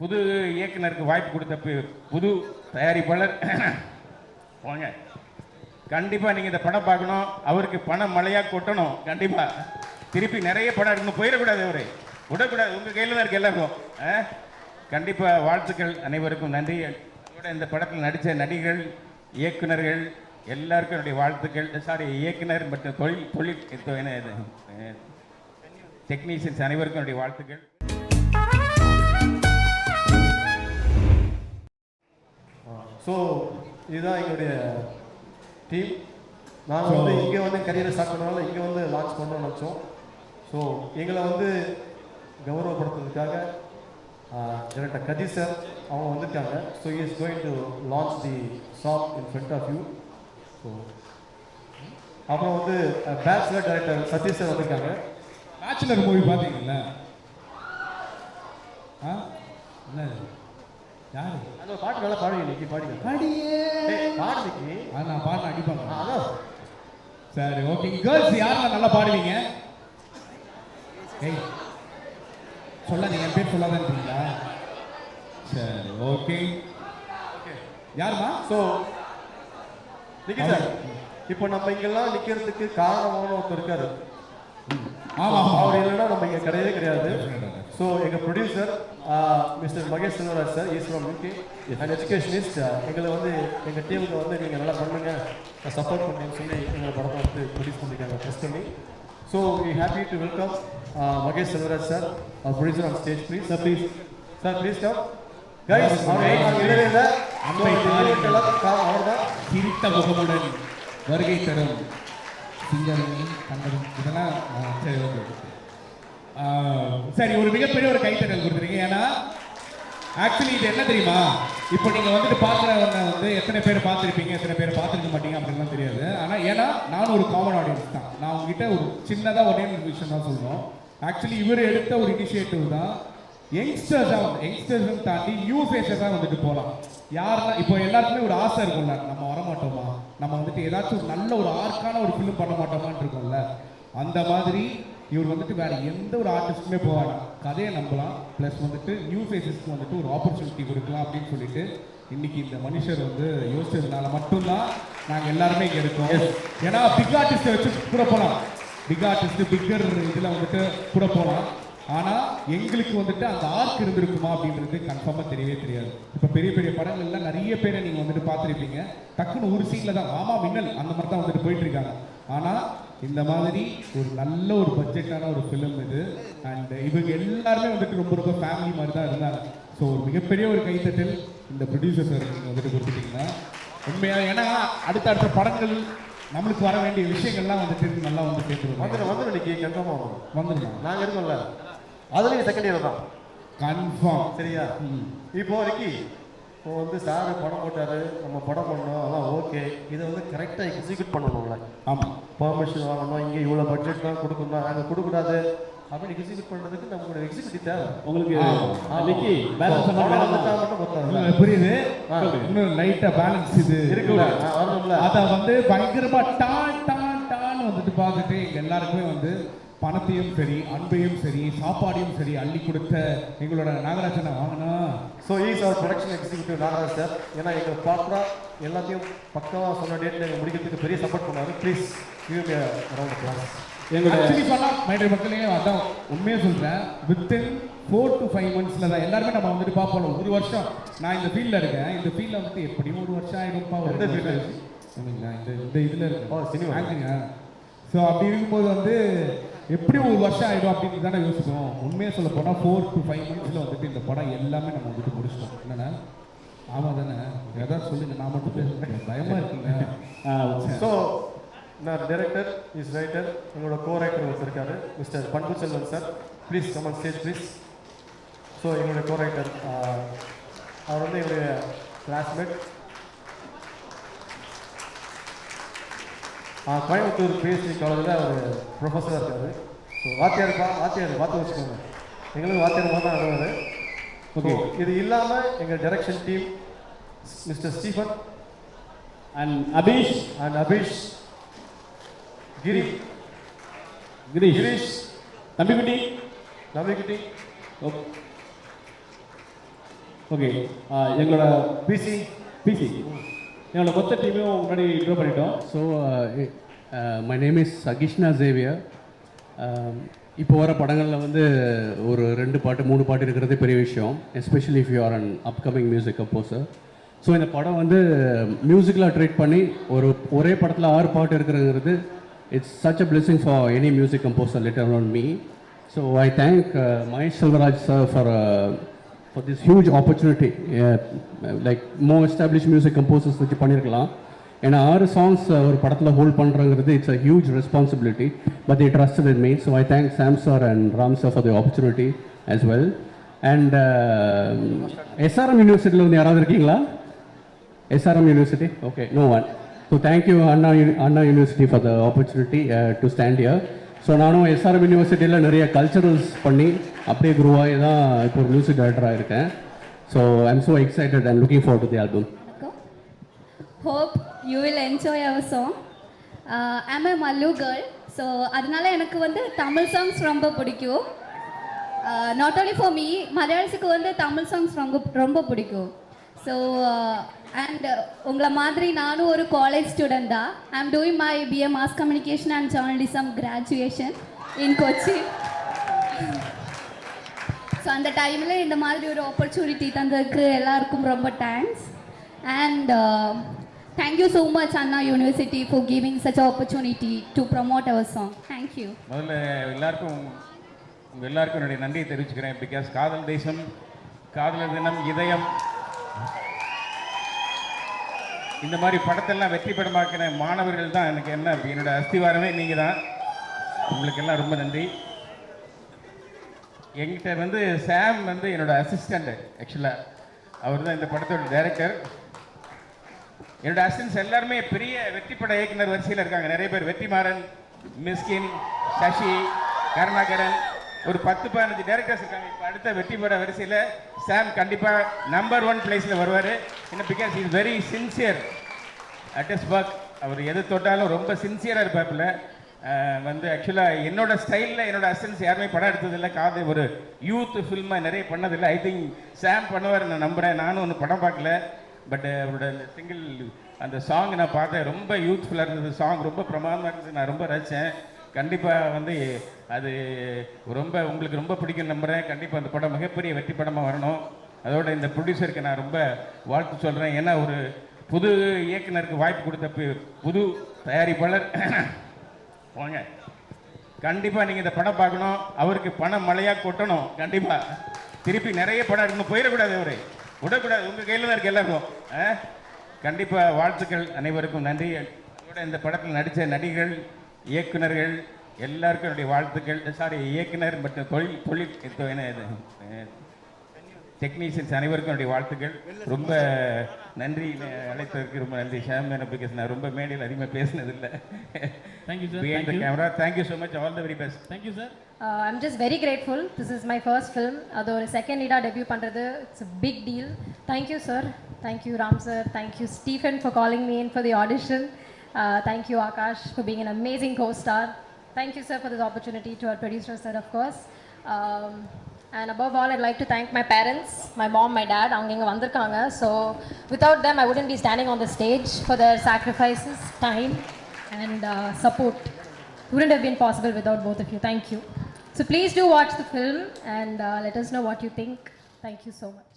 புது இயக்குனருக்கு வாய்ப்பு கொடுத்த புது தயாரிப்பாளர். போங்க கண்டிப்பாக நீங்கள் இந்த படம் பார்க்கணும். அவருக்கு பணம் மழையாக கொட்டணும். கண்டிப்பாக திருப்பி நிறைய படம் எடுக்கணும். போயிடக்கூடாது அவரு. விடக்கூடாது. உங்கள் கையில் தான் இருக்கு எல்லாருக்கும் கண்டிப்பாக வாழ்த்துக்கள் அனைவருக்கும் நன்றி. அதோட இந்த படத்தில் நடித்த நடிகர்கள் இயக்குனர்கள் எல்லாருக்கும் என்னுடைய வாழ்த்துக்கள். சாரி இயக்குனர் மற்றும் தொழில் தொழில் என்ன இது? டெக்னீஷியன்ஸ் அனைவருக்கும் என்னுடைய வாழ்த்துக்கள். ஸோ இதுதான் எங்களுடைய டீம் நாங்கள் வந்து இங்கே வந்து கரியரை ஸ்டார்ட் பண்ணனால இங்கே வந்து லான்ச் பண்ணோம்னு நினச்சோம். ஸோ எங்களை வந்து கௌரவப்படுத்துறதுக்காக டைரக்டர் கதீர் சார் அவங்க வந்திருக்காங்க. So is going to launch the shop in front of you so அப்புறம் வந்து பேச்சுலர் டைரக்டர் சதீஷ் சார் வந்திருக்காங்க. பேச்சுலர் மூவி பார்த்தீங்கல்ல? ஆ? என்ன யாரு? அந்த பாட்டு நல்லா பாடுங்க நிக்கி பாடுங்க அடியே ஏய், பாடு நிக்கி அது நான் பாடின அடிப்பாங்க. அதான் சரி ஓகே கேர்ள்ஸ் யாரெல்லாம் நல்லா பாடுவீங்க? ஏய் சொல்லாதீங்க. என் பேர் சொல்லாதன்றீங்களா? சரி ஓகே யாருமா ஸோ நிக்கி சார். இப்போ நம்ம இங்கெல்லாம் நிக்கிறதுக்கு காரணமான ஒருத்தர் இருக்காரு. ஆமா அவர் இல்லைன்னா நம்ம இங்க கிடையவே கிடையாது. ஸோ எங்க producer mister Mahesh Selvaraj sir is from UK and educationist எங்களை வந்து எங்க டீமுக்கு வந்து நீங்க நல்லா பண்ணுங்க. சப்போர்ட் பண்ணுங்கன்னு சொல்லி எங்க படத்தை வந்து ப்ரொடியூஸ் பண்ணிருக்காங்க ட்ரெஸ்ட் பண்ணி. So we happy to welcome Mahesh Selvaraj sir producer on stage please sir please sir please come guys அவர் தான் சிரித்த முகமுடன் வருகை தரும். சிங்கரணி கண்டதும் இதெல்லாம் ஆ, சரி ஓகே சரி ஒரு மிகப்பெரிய ஒரு கைத்தட்டல் கொடுத்துருங்க ஏன்னா ஆக்சுவலி இது என்ன தெரியுமா? இப்போ நீங்கள் வந்துட்டு பார்க்குறவங்க வந்து எத்தனை பேர் பார்த்துருப்பீங்க எத்தனை பேர் பார்த்துருக்க மாட்டீங்க அப்படின்லாம் தெரியாது. ஆனால் ஏன்னா நானும் ஒரு காமன் ஆடியன்ஸ் தான். நான் உங்ககிட்ட ஒரு சின்னதாக ஒரே ஒரு விஷயம் தான் சொல்கிறோம் ஆக்சுவலி இவர் எடுத்த ஒரு இனிஷியேட்டிவ் தான் யங்ஸ்டர்ஸாக வந்து யங்ஸ்டர்ஸ் தாண்டி நியூ ஃபேஸஸாக வந்துட்டு போகலாம் யாரெல்லாம் இப்போ எல்லாருக்குமே ஒரு ஆசை இருக்கும்ல நம்ம வர மாட்டோமா நம்ம வந்துட்டு ஏதாச்சும் ஒரு நல்ல ஒரு ஆர்க்கான ஒரு ஃபிலிம் பண்ண மாட்டோமான்னு இருக்கும்ல அந்த மாதிரி இவர் வந்துட்டு வேற எந்த ஒரு ஆர்டிஸ்ட்டுமே போவாங்க கதையை நம்பலாம். ப்ளஸ் வந்துட்டு நியூ ஃபேஸஸ்க்கு வந்துட்டு ஒரு ஆப்பர்ச்சுனிட்டி கொடுக்கலாம் அப்படின்னு சொல்லிட்டு இன்னைக்கு இந்த மனுஷர் வந்து யோசிச்சதுனால மட்டும்தான் நாங்கள் எல்லாருமே இங்கே இருக்கோம். ஏன்னா பிக் ஆர்டிஸ்ட்டை வச்சு கூட போகலாம் பிக் ஆர்டிஸ்ட் பிக்கர் இதில் வந்துட்டு கூட போகலாம் ஆனால் எங்களுக்கு வந்துட்டு அந்த ஆர்க் இருந்திருக்குமா அப்படின்றது கன்ஃபார்மாக தெரியவே தெரியாது. இப்போ பெரிய பெரிய படங்கள்ல நிறைய பேரை நீங்கள் வந்துட்டு பார்த்துருப்பீங்க. டக்குன்னு ஒரு சீனில் தான் மாமா மின்னல் அந்த மாதிரி தான் வந்துட்டு போயிட்டு இருக்காங்க. ஆனால் இந்த மாதிரி ஒரு நல்ல ஒரு பட்ஜெட்டான ஒரு ஃபிலிம் இது. அண்ட் இவங்க எல்லாருமே வந்துட்டு ரொம்ப ரொம்ப ஃபேமிலி மாதிரி தான் இருந்தாங்க. ஸோ ஒரு மிகப்பெரிய ஒரு கைத்தட்டல் இந்த ப்ரொடியூசர் சார் நீங்கள் வந்துட்டு கொடுத்துட்டீங்கன்னா உண்மையாக ஏன்னா அடுத்த அடுத்த படங்கள் நம்மளுக்கு வர வேண்டிய விஷயங்கள்லாம் வந்துட்டு நல்லா வந்து சேர்த்துருவாங்க வந்துடும் வந்துடும் நிக்கி கன்ஃபார்மாக வரும் வந்துடலாம் நாங்கள் இருக்கோம்ல. அதுலேயும் செகண்ட் இயர் தான் கன்ஃபார்ம் சரியா? இப்போ நிக்கி இப்போ வந்து சார் படம் போட்டாரு நம்ம படம் பண்ணோம் அதெல்லாம் ஓகே. இதை வந்து கரெக்டாக எக்ஸிக்யூட் பண்ணணும்ல. ஆமாம் பர்மிஷன் வாங்கணும் இங்கே இவ்வளோ பட்ஜெட் தான் கொடுக்கணும் நாங்கள் கொடுக்கூடாது அப்படின்னு எக்ஸிக்யூட் பண்ணுறதுக்கு நம்மளோட எக்ஸிக்யூட்டிவ் தேவை. உங்களுக்கு. நிக்கி பேலன்ஸ் மட்டும் புரியுது. இன்னும் லைட்டா பேலன்ஸ் இது. இருக்குல்ல அத வந்து பயங்கரமா டான் டான் டான் வந்துட்டு பார்த்துட்டு எல்லாருக்குமே வந்து பணத்தையும் சரி அன்பையும் சரி சாப்பாடையும் சரி அள்ளி கொடுத்த எங்களோட நாகராஜனை வாங்கினா ஸோ ஈஸ் அவர் ப்ரொடக்ஷன் எக்ஸிக்யூட்டிவ் நாகராஜ் சார். ஏன்னா எங்கள் ப்ராப்பராக எல்லாத்தையும் பக்கமாக சொன்ன டேட்டில் எங்கள் முடிக்கிறதுக்கு பெரிய சப்போர்ட் பண்ணாரு. ப்ளீஸ் கிவ் அரௌண்ட் கிளாஸ் எங்களுடைய ஆக்சுவலி சொன்னா மைண்ட் மக்களே அதான் உண்மையா சொல்றேன். வித்தின் ஃபோர் டு ஃபைவ் மந்த்ஸ்ல தான் எல்லாருமே நம்ம வந்துட்டு பார்ப்போம் ஒரு வருஷம் நான் இந்த ஃபீல்ட்ல இருக்கேன். இந்த ஃபீல்ட்ல வந்துட்டு எப்படியும் ஒரு வருஷம் ஆயிடும்ப்பா ஒரு எந்த ஆச்சுங்களா? இந்த இந்த இதுல ஓ, cinema. இருக்கு ஸோ அப்படி இருக்கும்போது வந்து எப்படி ஒரு வருஷம் ஆயிடும் அப்படின்னு தானே யோசிப்போம். உண்மையா சொல்ல போனா ஃபோர் டு ஃபைவ் மந்த்ஸ்ல வந்துட்டு இந்த படம் எல்லாமே நம்ம வந்துட்டு முடிச்சிட்டோம். என்னன்னா ஆமா தானே? ஏதாவது சொல்லுங்க நான் மட்டும் பேசுறேன். பயமா இருக்குங்க. ஸோ நான் டைரக்டர் இஸ் ரைட்டர் எங்களோட கோ ரைட்டர் ஒருத்தர் இருக்காரு mister Panbu Selvan sir. Please come on stage please so எங்களுடைய கோ ரைட்டர் அவர் வந்து எங்களுடைய கிளாஸ்மேட் கோயம்புத்தூர் பிஎஸ்சி காலேஜில் அவர் ப்ரொஃபஸராக இருக்காரு. ஸோ வாத்தியார்ப்பா வாத்தியார் பார்த்து வச்சுக்கோங்க. எங்களுக்கு வாத்தியார் மாதிரி தான் அனுவார் ஓகே இது இல்லாமல் எங்கள் direction team mister Stephen and Abheesh and Abish Giri Girish Girish தம்பிக்குட்டி நம்பிக்கிட்டி ஓகே ஓகே எங்களோட பிசி பிசி எங்களோட மொத்த டீமையும் முன்னாடி இன்ட்ரோ பண்ணிட்டோம். So my name is Sahishna Xavier இப்போ வர படங்களில் வந்து ஒரு ரெண்டு பாட்டு மூணு பாட்டு இருக்கிறதே பெரிய விஷயம். Especially if you are an upcoming music composer so இந்த படம் வந்து மியூசிக்கில் ட்ரீட் பண்ணி ஒரு ஒரே படத்தில் ஆறு பாட்டு இருக்கிறங்கிறது it's such a blessing for any music composer litter on me so I thank Mahesh Selvaraj sir for for this huge opportunity like more establish music composers வச்சு பண்ணியிருக்கலாம் ஏன்னா ஆறு சாங்ஸ் ஒரு படத்தில் hold பண்ணுறங்கிறது it's a huge responsibility but I trust with me so I thank Sam sir and Ram sir for the opportunity as well and SRM யூனிவர்சிட்டியில் வந்து யாராவது இருக்கீங்களா SRM university okay no one so thank you Anna Anna university for the opportunity to stand here so நானும் SRM யூனிவர்சிட்டியில் நிறைய culturals பண்ணி அப்படியே crew ஆகி தான் இப்போ ஒரு மியூசிக் டைரக்டராக இருக்கேன். So I am so excited I'm looking for to the album hope you will enjoy our song I'm a Mallu girl so அதனால எனக்கு வந்து தமிழ் சாங்ஸ் ரொம்ப பிடிக்கும். நாட் ஓன்லி ஃபார் மீ மலையாளத்துக்கு வந்து தமிழ் சாங்ஸ் ரொம்ப ரொம்ப பிடிக்கும். ஸோ அண்ட் உங்களை மாதிரி நானும் ஒரு காலேஜ் ஸ்டூடெண்ட் தான். I am doing my BA mass communication and journalism graduation in Kochi so அந்த டைமில் இந்த மாதிரி ஒரு ஆப்பர்ச்சுனிட்டி தந்ததுக்கு எல்லாருக்கும் ரொம்ப thanks and thank you so much Anna university for giving such opportunity to promote our song thank you முதல்ல எல்லாருக்கும் உங்கள் எல்லாருக்கும் என்னுடைய நன்றியை தெரிவிச்சுக்கிறேன். பிகாஸ் காதல் தேசம் காதலர் தினம் இதயம் இந்த மாதிரி படத்தெல்லாம் வெற்றி படமாக்கின மாணவர்கள் தான் எனக்கு என்ன என்னோட அஸ்திவாரமே நீங்கள் தான் உங்களுக்கு எல்லாம் ரொம்ப நன்றி. எங்கிட்ட வந்து சாம் வந்து என்னோட அசிஸ்டண்ட் ஆக்சுவலாக அவர் தான் இந்த படத்தோட டைரக்டர் என்னோட அசிஸ்டன்ஸ் எல்லாருமே பெரிய வெற்றி பட இயக்குனர் வரிசையில் இருக்காங்க. நிறைய பேர் வெற்றிமாறன் மிஸ்கின் சசி கருணாகரன். ஒரு பத்து பதினஞ்சு டேரக்டர்ஸ் இருக்காங்க. இப்போ அடுத்த வெற்றி பட வரிசையில் சாம் கண்டிப்பாக நம்பர் ஒன் பிளேஸில் வருவார். என்ன because is very sincere at is work அவர் எது தொட்டாலும் ரொம்ப சின்சியராக இருப்பாப்புல வந்து ஆக்சுவலாக என்னோட ஸ்டைலில் என்னோட அசன்ஸ் யாருமே படம் எடுத்ததில்லை. காது ஒரு யூத் ஃபில்மை நிறைய பண்ணதில்லை. ஐ திங்க் சாம் பண்ணுவார் நான் நம்புகிறேன் நானும் ஒன்று படம் பார்க்கல. பட் அவரோட சிங்கிள் அந்த சாங் நான் பார்த்தேன். ரொம்ப யூத்ஃபுல்லாக இருந்தது. சாங் ரொம்ப பிரமாதமாக இருந்தது. நான் ரொம்ப ரசித்தேன். கண்டிப்பாக வந்து அது ரொம்ப உங்களுக்கு ரொம்ப பிடிக்கும் நம்புகிறேன் கண்டிப்பாக அந்த படம் மிகப்பெரிய வெற்றி படமாக வரணும். அதோட இந்த ப்ரொடியூசருக்கு நான் ரொம்ப வாழ்த்து சொல்கிறேன் ஏன்னா ஒரு புது இயக்குனருக்கு வாய்ப்பு கொடுத்த புது தயாரிப்பாளர் வாங்க. கண்டிப்பாக நீங்கள் இந்த படம் பார்க்கணும். அவருக்கு பணம் மழையாக கொட்டணும். கண்டிப்பாக திருப்பி நிறைய படம் இருக்கணும் போயிடக்கூடாது அவரு. விடக்கூடாது. உங்கள் கையில் தான் இருக்கு எல்லாருக்கும். கண்டிப்பாக வாழ்த்துக்கள் அனைவருக்கும் நன்றி. அதோட இந்த படத்தில் நடித்த நடிகர்கள் இயக்குனர்கள் எல்லாருக்கும் என்னுடைய வாழ்த்துக்கள். சாரி இயக்குனர் மற்றும் தொழில் தொழில் இப்போ என்ன இது அஹ், டெக்னீஷியன்ஸ் அனைவருக்கும் என்னுடைய வாழ்த்துக்கள். ரொம்ப நன்றி அழைத்ததற்கு ரொம்ப நன்றி. ஷாம் நான் ரொம்ப மேடையில் அதிகமாக பேசினதில்லை. Thank you, sir. Behind the Thank you. Camera thank you so much all the very best thank you sir Uh, I'm just very grateful. This is my first film. அது ஒரு செகண்ட் லீடாக டெபியூ பண்ணுறது it's big deal thank you sir thank you Ram sir thank you Stephen for calling me in for the audition thank you Akash for being an amazing co-star. Thank you sir for this opportunity to our producer sir of course um, and above all I'd like to thank my parents my mom my dad அவங்க இங்கே வந்திருக்காங்க so without them I wouldn't be standing on the stage for their sacrifices time and uh, support wouldn't have been possible without both of you. Thank you. So please do watch the film and uh, let us know what you think. Thank you so much.